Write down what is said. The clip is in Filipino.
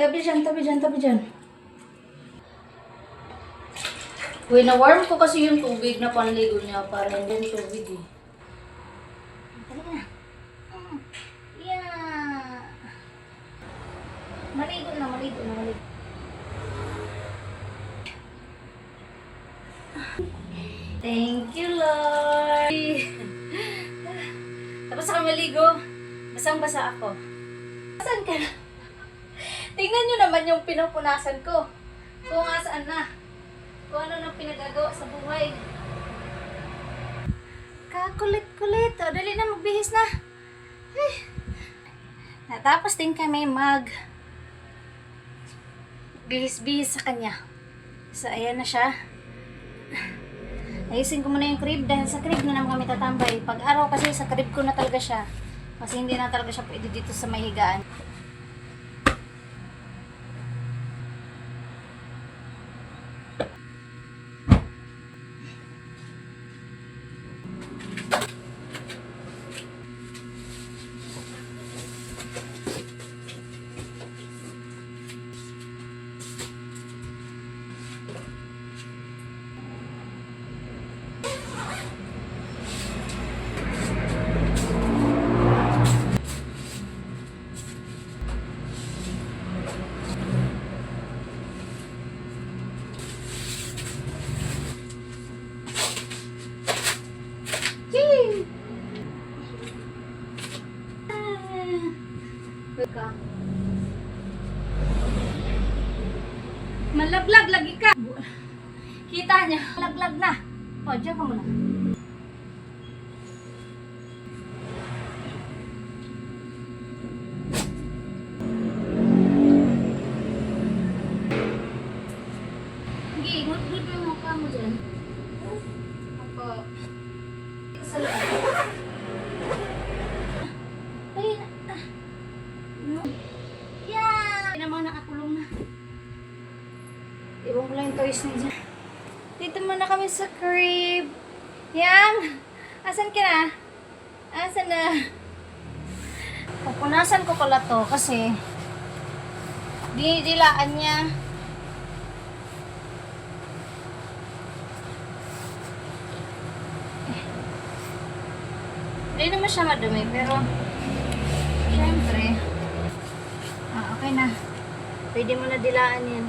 Tabi dyan, tabi dyan, tabi dyan. Uy, na-warm ko kasi yung tubig na panligo niya para hindi yung tubig eh. Yeah. Maligo na, maligo na, maligo. Thank you, Lord. Tapos ako maligo. Basang-basa ako. Saan ka na? Tingnan nyo naman yung pinupunasan ko. Kung asaan na. Kung ano nang pinagagawa sa buhay. Kakulit-kulit. O, dali na, magbihis na. Ay. Natapos din kami mag bihis-bihis sa kanya. So, ayan na siya. Ayusin ko muna yung crib dahil sa crib na naman kami tatambay. Pag araw kasi sa crib ko na talaga siya. Kasi hindi na talaga siya pwede dito sa may higaan. Ka. Malaglag lagi ka. Kita niya, malaglag na. O, diyan ka muna. Sige, hudhud mo yung mukha mo dyan. Ako. Sa loob. Ay, na. ah. No. Yeah! Hindi naman nakakulong na. Iwan ko lang toys niya dyan. Dito muna kami sa crib. Yang! Asan ka na? Asan na? Pupunasan ko pala to kasi dinidilaan niya. Hindi naman siya madumi, pero syempre, ah, okay na. Pwede mo na dilaan yan.